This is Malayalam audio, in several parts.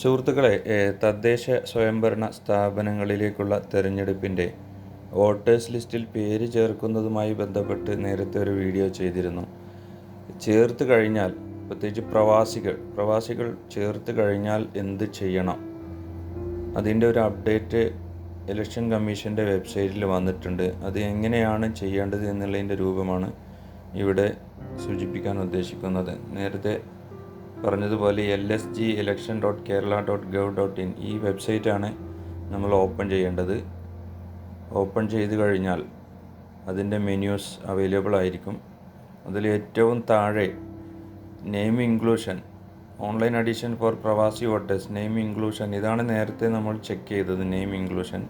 സുഹൃത്തുക്കളെ തദ്ദേശ സ്വയംഭരണ സ്ഥാപനങ്ങളിലേക്കുള്ള തെരഞ്ഞെടുപ്പിന്റെ വോട്ടേഴ്സ് ലിസ്റ്റിൽ പേര് ചേർക്കുന്നതുമായി ബന്ധപ്പെട്ട് നേരത്തെ ഒരു വീഡിയോ ചെയ്തിരുന്നു. ചേർത്ത് കഴിഞ്ഞാൽ പ്രത്യേകിച്ച് പ്രവാസികൾ പ്രവാസികൾ ചേർത്ത് കഴിഞ്ഞാൽ എന്ത് ചെയ്യണം? അതിന്റെ ഒരു അപ്ഡേറ്റ് ഇലക്ഷൻ കമ്മീഷന്റെ വെബ്സൈറ്റിൽ വന്നിട്ടുണ്ട്. അത് എങ്ങനെയാണ് ചെയ്യേണ്ടത് എന്നുള്ളതിന്റെ രൂപമാണ് ഇവിടെ സൂചിപ്പിക്കാൻ ഉദ്ദേശിക്കുന്നത്. നേരത്തെ പറഞ്ഞതുപോലെ L S G election dot Kerala dot gov dot in ഈ വെബ്സൈറ്റാണ് നമ്മൾ ഓപ്പൺ ചെയ്യേണ്ടത്. ഓപ്പൺ ചെയ്ത് കഴിഞ്ഞാൽ അതിന്റെ മെന്യൂസ് അവൈലബിൾ ആയിരിക്കും. അതിൽ ഏറ്റവും താഴെ name inclusion online addition for pravasi voters name inclusion ഇതാണ് നേരത്തെ നമ്മൾ ചെക്ക് ചെയ്തത് നെയിം ഇൻക്ലൂഷൻ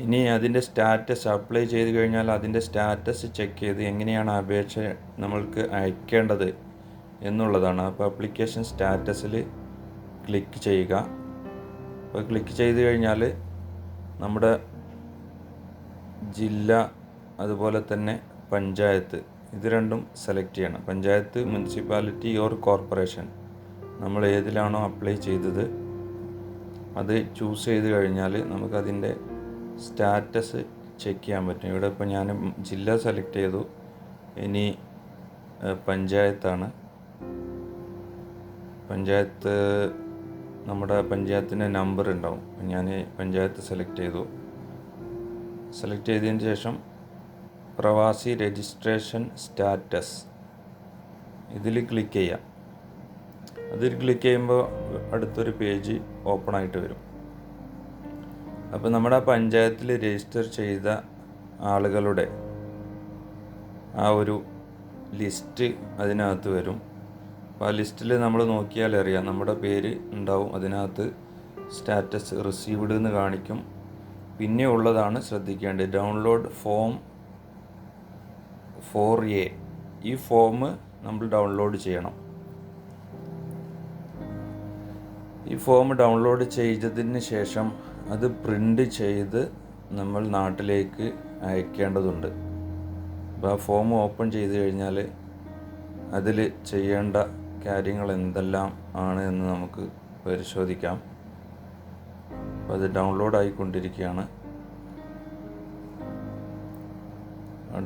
ഇനി അതിന്റെ സ്റ്റാറ്റസ് അപ്ലൈ ചെയ്ത് കഴിഞ്ഞാൽ അതിന്റെ സ്റ്റാറ്റസ് ചെക്ക് ചെയ്ത് എങ്ങനെയാണ് അപേക്ഷ നമ്മൾക്ക് അയക്കേണ്ടത്? എന്നുള്ളതാണ്. അപ്പോൾ അപ്ലിക്കേഷൻ സ്റ്റാറ്റസിൽ ക്ലിക്ക് ചെയ്യുക. അപ്പോൾ ക്ലിക്ക് ചെയ്ത് കഴിഞ്ഞാൽ നമ്മുടെ ജില്ല അതുപോലെ തന്നെ പഞ്ചായത്ത് ഇത് രണ്ടും സെലക്ട് ചെയ്യണം. പഞ്ചായത്ത് മുനിസിപ്പാലിറ്റി ഓർ കോർപ്പറേഷൻ നമ്മൾ ഏതിലാണോ അപ്ലൈ ചെയ്തത് അത് ചൂസ് ചെയ്ത് കഴിഞ്ഞാൽ നമുക്കതിന്റെ സ്റ്റാറ്റസ് ചെക്ക് ചെയ്യാൻ പറ്റും. ഇവിടെ ഇപ്പോൾ ഞാൻ ജില്ല സെലക്ട് ചെയ്തു. ഇനി പഞ്ചായത്താണ്. പഞ്ചായത്ത് നമ്മുടെ പഞ്ചായത്തിന്റെ നമ്പർ ഉണ്ടാവും. ഞാൻ പഞ്ചായത്ത് സെലക്ട് ചെയ്തു. സെലക്ട് ചെയ്തതിന് ശേഷം പ്രവാസി രജിസ്ട്രേഷൻ സ്റ്റാറ്റസ് ഇതിൽ ക്ലിക്ക് ചെയ്യാം. അതിൽ ക്ലിക്ക് ചെയ്യുമ്പോൾ അടുത്തൊരു പേജ് ഓപ്പൺ ആയിട്ട് വരും. അപ്പോൾ നമ്മുടെ പഞ്ചായത്തിൽ രജിസ്റ്റർ ചെയ്ത ആളുകളുടെ ആ ഒരു ലിസ്റ്റ് അതിനകത്ത് വരും. അപ്പോൾ ആ ലിസ്റ്റിൽ നമ്മൾ നോക്കിയാൽ അറിയാം. നമ്മുടെ പേര് ഉണ്ടാവും. അതിനകത്ത് സ്റ്റാറ്റസ് റിസീവ്ഡ് എന്ന് കാണിക്കും. പിന്നെ ഉള്ളതാണ് ശ്രദ്ധിക്കേണ്ടത്. ഡൗൺലോഡ് ഫോം ഫോർ എ ഈ ഫോം നമ്മൾ ഡൗൺലോഡ് ചെയ്യണം. ഈ ഫോം ഡൗൺലോഡ് ചെയ്തതിന് ശേഷം അത് പ്രിന്റ് ചെയ്ത് നമ്മൾ നാട്ടിലേക്ക് അയക്കേണ്ടതുണ്ട്. അപ്പോൾ ആ ഫോം ഓപ്പൺ ചെയ്ത് കഴിഞ്ഞാൽ അതിൽ ചെയ്യേണ്ട കാര്യങ്ങൾ എന്തെല്ലാം ആണ് എന്ന് നമുക്ക് പരിശോധിക്കാം. അത് ഡൗൺലോഡ് ആയിക്കൊണ്ടിരിക്കുകയാണ്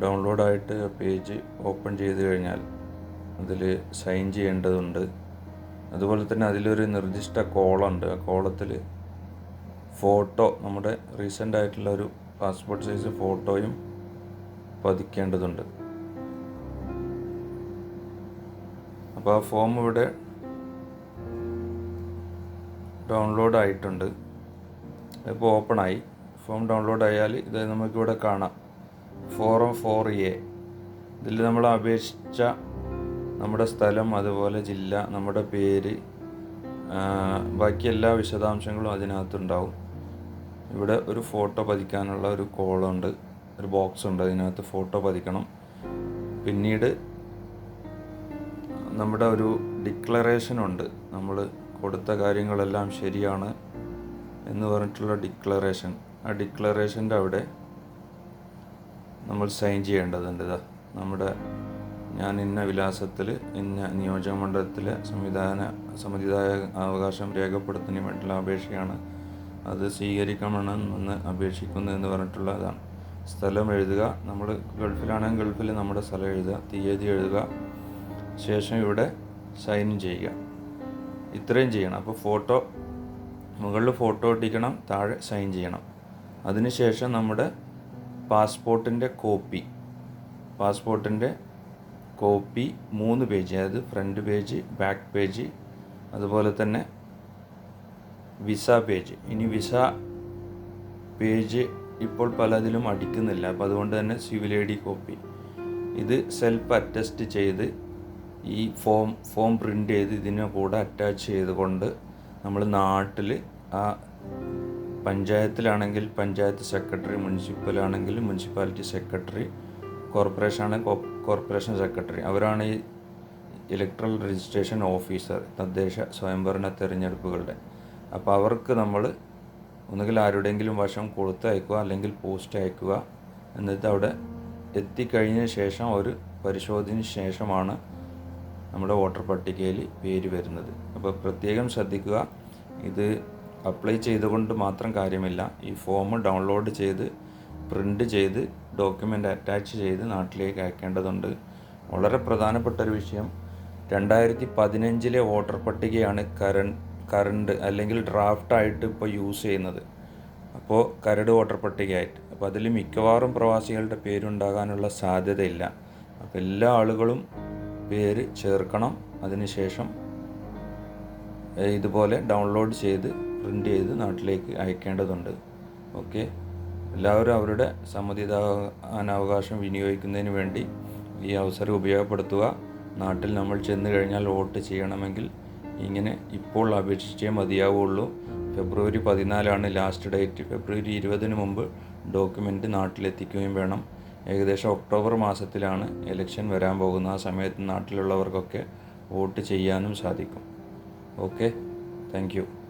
ഡൗൺലോഡായിട്ട് പേജ് ഓപ്പൺ ചെയ്ത് കഴിഞ്ഞാൽ അതിൽ സൈൻ ചെയ്യേണ്ടതുണ്ട്. അതുപോലെ തന്നെ അതിലൊരു നിർദ്ദിഷ്ട കോളുണ്ട്. ആ കോളത്തിൽ ഫോട്ടോ നമ്മുടെ റീസെന്റ് ആയിട്ടുള്ള ഒരു പാസ്പോർട്ട് സൈസ് ഫോട്ടോയും പതിക്കേണ്ടതുണ്ട്. അപ്പോൾ ആ ഫോം ഇവിടെ ഡൗൺലോഡ് ആയിട്ടുണ്ട്. ഇപ്പോൾ ആയി. ഫോം ഡൗൺലോഡ് ആയാൽ ഇത് നമുക്കിവിടെ കാണാം. ഫോറം ഫോർ എ ഇതിൽ നമ്മൾ അപേക്ഷിച്ച നമ്മുടെ സ്ഥലം അതുപോലെ ജില്ല നമ്മുടെ പേര് ബാക്കി എല്ലാ വിശദാംശങ്ങളും അതിനകത്തുണ്ടാവും. ഇവിടെ ഒരു ഫോട്ടോ പതിക്കാനുള്ള ഒരു കോളുണ്ട് ഒരു ബോക്സ് ഉണ്ട് അതിനകത്ത് ഫോട്ടോ പതിക്കണം. പിന്നീട് നമ്മുടെ ഒരു ഡിക്ലറേഷൻ ഉണ്ട്. നമ്മൾ കൊടുത്ത കാര്യങ്ങളെല്ലാം ശരിയാണ് എന്ന് പറഞ്ഞിട്ടുള്ള ഡിക്ലറേഷൻ ആ ഡിക്ലറേഷന്റെ അവിടെ നമ്മൾ സൈൻ ചെയ്യേണ്ടതുണ്ട്. ഇതാ നമ്മുടെ ഞാൻ ഇന്ന വിലാസത്തിൽ ഇന്ന നിയോജക മണ്ഡലത്തിലെ സംവിധാന സമ്മതിദായ അവകാശം രേഖപ്പെടുത്തുന്നതിന് വേണ്ടിയുള്ള അപേക്ഷയാണ് അത് സ്വീകരിക്കണമെന്ന് അപേക്ഷിക്കുന്നു എന്ന് പറഞ്ഞിട്ടുള്ളതാണ്. സ്ഥലം എഴുതുക. നമ്മൾ ഗൾഫിലാണെങ്കിൽ ഗൾഫിൽ നമ്മുടെ സ്ഥലം എഴുതുക. തീയതി എഴുതുക. ശേഷം ഇവിടെ സൈൻ ചെയ്യുക. ഇത്രയും ചെയ്യണം. അപ്പോൾ ഫോട്ടോ മുകളിൽ ഫോട്ടോ ഒട്ടിക്കണം താഴെ സൈൻ ചെയ്യണം. അതിനുശേഷം നമ്മുടെ പാസ്പോർട്ടിന്റെ കോപ്പി പാസ്പോർട്ടിന്റെ കോപ്പി മൂന്ന് പേജ് അതായത് ഫ്രണ്ട് പേജ് ബാക്ക് പേജ് അതുപോലെ തന്നെ വിസ പേജ് ഇനി വിസ പേജ് ഇപ്പോൾ പലതിലും അടിക്കുന്നില്ല. അപ്പോൾ അതുകൊണ്ട് തന്നെ സിവിൽ ഐ ഡി കോപ്പി ഇത് സെൽഫ് അറ്റസ്റ്റ് ചെയ്ത് ഈ ഫോം ഫോം പ്രിന്റ് ചെയ്ത് ഇതിനെ കൂടെ അറ്റാച്ച് ചെയ്തുകൊണ്ട് നമ്മൾ നാട്ടിൽ ആ പഞ്ചായത്തിലാണെങ്കിൽ പഞ്ചായത്ത് സെക്രട്ടറി മുനിസിപ്പലാണെങ്കിൽ മുനിസിപ്പാലിറ്റി സെക്രട്ടറി കോർപ്പറേഷൻ ആണെങ്കിൽ കോർപ്പറേഷൻ സെക്രട്ടറി അവരാണ് ഈ ഇലക്ട്രൽ രജിസ്ട്രേഷൻ ഓഫീസർ തദ്ദേശ സ്വയംഭരണ തെരഞ്ഞെടുപ്പുകളുടെ. അപ്പോൾ അവർക്ക് നമ്മൾ ഒന്നുകിൽ ആരുടെയെങ്കിലും വശം കൊടുത്ത് അയക്കുക അല്ലെങ്കിൽ പോസ്റ്റ് അയക്കുക എന്നിട്ട് അവിടെ എത്തിക്കഴിഞ്ഞ ശേഷം ഒരു പരിശോധന ശേഷമാണ് നമ്മുടെ വോട്ടർ പട്ടികയിൽ പേര് വരുന്നത്. അപ്പോൾ പ്രത്യേകം ശ്രദ്ധിക്കുക ഇത് അപ്ലൈ ചെയ്തുകൊണ്ട് മാത്രം കാര്യമില്ല. ഈ ഫോം ഡൗൺലോഡ് ചെയ്ത് പ്രിന്റ് ചെയ്ത് ഡോക്യുമെന്റ് അറ്റാച്ച് ചെയ്ത് നാട്ടിലേക്ക് അയക്കേണ്ടതുണ്ട്. വളരെ പ്രധാനപ്പെട്ട ഒരു വിഷയം. രണ്ടായിരത്തി പതിനഞ്ചിലെ വോട്ടർ പട്ടികയാണ് കരൺ കറണ്ട് അല്ലെങ്കിൽ ഡ്രാഫ്റ്റ് ആയിട്ട് ഇപ്പോൾ യൂസ് ചെയ്യുന്നത്. അപ്പോൾ കരട് വോട്ടർ പട്ടികയായിട്ട്. അപ്പോൾ അതിൽ മിക്കവാറും പ്രവാസികളുടെ പേരുണ്ടാകാനുള്ള സാധ്യതയില്ല. അപ്പോൾ എല്ലാ ആളുകളും പേര് ചേർക്കണം. അതിനുശേഷം ഇതുപോലെ ഡൗൺലോഡ് ചെയ്ത് പ്രിന്റ് ചെയ്ത് നാട്ടിലേക്ക് അയക്കേണ്ടതുണ്ട്. ഓക്കെ? എല്ലാവരും അവരുടെ സമ്മതിദാനാവകാശം വിനിയോഗിക്കുന്നതിന് വേണ്ടി ഈ അവസരം ഉപയോഗപ്പെടുത്തുക. നാട്ടിൽ നമ്മൾ ചെന്ന് കഴിഞ്ഞാൽ വോട്ട് ചെയ്യണമെങ്കിൽ ഇങ്ങനെ ഇപ്പോൾ അപേക്ഷിച്ചേ മതിയാവുള്ളൂ. ഫെബ്രുവരി പതിനാലാണ് ലാസ്റ്റ് ഡേറ്റ്. ഫെബ്രുവരി ഇരുപതിന് മുമ്പ് ഡോക്യുമെന്റ് നാട്ടിലെത്തിക്കുകയും വേണം. ഏകദേശം ഒക്ടോബർ മാസത്തിലാണ് ഇലക്ഷൻ വരാൻ പോകുന്ന ആ സമയത്ത് നാട്ടിലുള്ളവർക്കൊക്കെ വോട്ട് ചെയ്യാനും സാധിക്കും. Okay thank